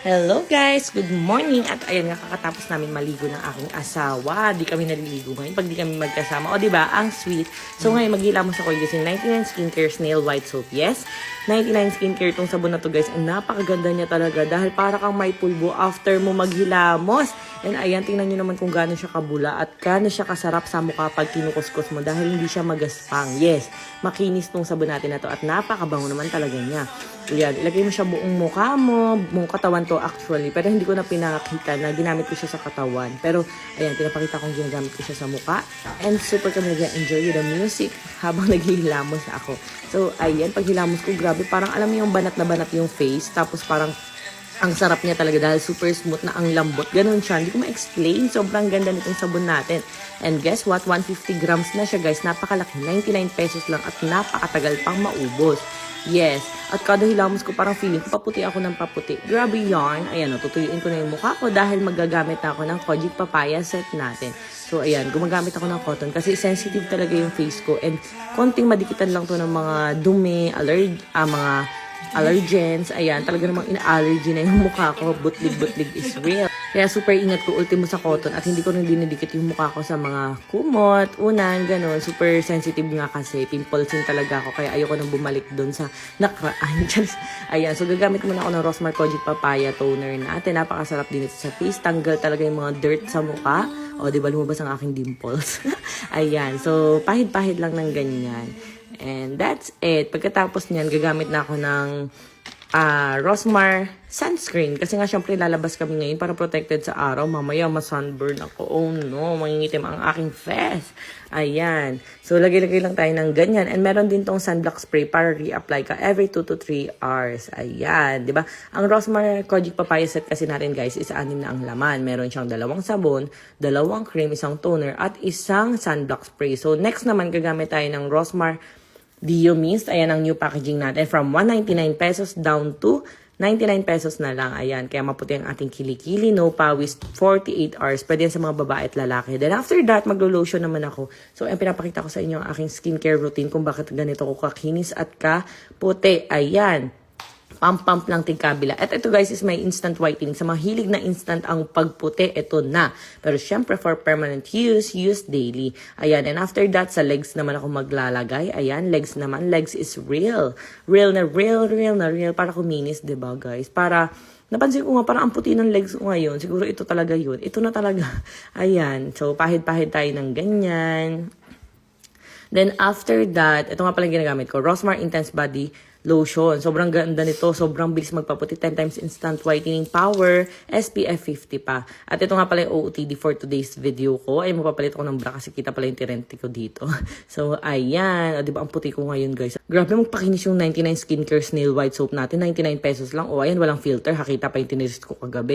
Hello guys! Good morning! At ayan nga, kakatapos namin maligo ng aking asawa. Di kami naliligo ngayon pag di kami magkasama. O di ba ang sweet. So ngayon, maghilamos ako using 99 Skincare Snail White Soap. Yes, 99 Skincare tong sabon na to guys. And napakaganda niya talaga dahil para kang may pulbo after mo maghilamos. And ayan, tingnan nyo naman kung gaano siya kabula at gaano siya kasarap sa mukha pag kinukuskus mo dahil hindi siya magaspang. Yes, makinis tong sabon natin na to at napakabango naman talaga niya. Yan, ilagay mo siya buong mukha mo, buong katawan to actually. Pero hindi ko na pinakita na ginamit ko siya sa katawan. Pero, ayan, pinapakita kong ginagamit ko siya sa mukha. And super kami nag-enjoy the music habang naghihilamos ako. So, ayan, pag hilamos ko, grabe, parang alam mo yung banat na banat yung face. Tapos parang ang sarap niya talaga dahil super smooth na ang lambot. Ganun siya. Hindi ko ma-explain. Sobrang ganda nitong sabon natin. And guess what? 150 grams na siya guys. Napakalaki. 99 pesos lang at napakatagal pang maubos. Yes. At kada hilamos ko parang feeling ko paputi ako ng paputi. Grabe yarn. Ayan o, tutuyuin ko na yung mukha ko dahil magagamit ako ng Kojic Papaya set natin. So, ayan, gumagamit ako ng cotton kasi sensitive talaga yung face ko. And konting madikitan lang to ng mga dumi, allerg, ah, mga allergens, ayan, talaga namang ina-allergy na yung mukha ko, butlig-butlig is real. Kaya super ingat ko ultimo sa cotton at hindi ko rin dinidikit yung mukha ko sa mga kumot, unan, ganun. Super sensitive nga kasi, pimplesin talaga ako, kaya ayoko nang bumalik doon sa nakraan. Just, ayan, so gagamit muna ako ng Rosmar Kojic Papaya Toner natin. Napakasarap din ito sa face, tanggal talaga yung mga dirt sa mukha. O, di ba lumabas ang aking dimples? ayan, so pahid-pahid lang ng ganyan. And that's it. Pagkatapos niyan, gagamit na ako ng ah Rosmar sunscreen. Kasi nga, syempre, lalabas kami ngayon para protected sa araw. Mamaya, ma-sunburn ako. Oh no, mangingitim ang aking face. Ayan. So, lagay-lagay lang tayo ng ganyan. And meron din tong sunblock spray para re-apply ka every 2 to 3 hours. Ayan. ba Ang Rosmar Kojic Papaya set kasi natin, guys, is anim na ang laman. Meron siyang dalawang sabon, dalawang cream, isang toner, at isang sunblock spray. So, next naman, gagamit tayo ng Rosmar Dio Mist. Ayan ang new packaging natin. From 199 pesos down to 99 pesos na lang. Ayan. Kaya maputi ang ating kilikili. No pawis. 48 hours. Pwede yan sa mga babae at lalaki. Then after that, maglo-lotion naman ako. So, ayan, pinapakita ko sa inyo ang aking skincare routine kung bakit ganito ko kakinis at kaputi. Ayan pump-pump lang tigkabila. At ito guys is my instant whitening. Sa mga hilig na instant ang pagputi, ito na. Pero syempre for permanent use, use daily. Ayan, and after that, sa legs naman ako maglalagay. Ayan, legs naman. Legs is real. Real na real, real na real. Para kuminis, ba guys? Para Napansin ko nga parang ang puti ng legs ko ngayon. Siguro ito talaga yun. Ito na talaga. Ayan. So, pahid-pahid tayo ng ganyan. Then after that, ito nga pala ginagamit ko, Rosmar Intense Body Lotion. Sobrang ganda nito, sobrang bilis magpaputi, 10 times instant whitening power, SPF 50 pa. At ito nga pala yung OOTD for today's video ko. Ay, mapapalit ako ng bra kasi kita pala yung tirente ko dito. so, ayan. O, diba, ang puti ko ngayon, guys. Grabe magpakinis yung 99 Skincare Snail White Soap natin. 99 pesos lang. O, ayan, walang filter. Hakita pa yung tiniris ko kagabi.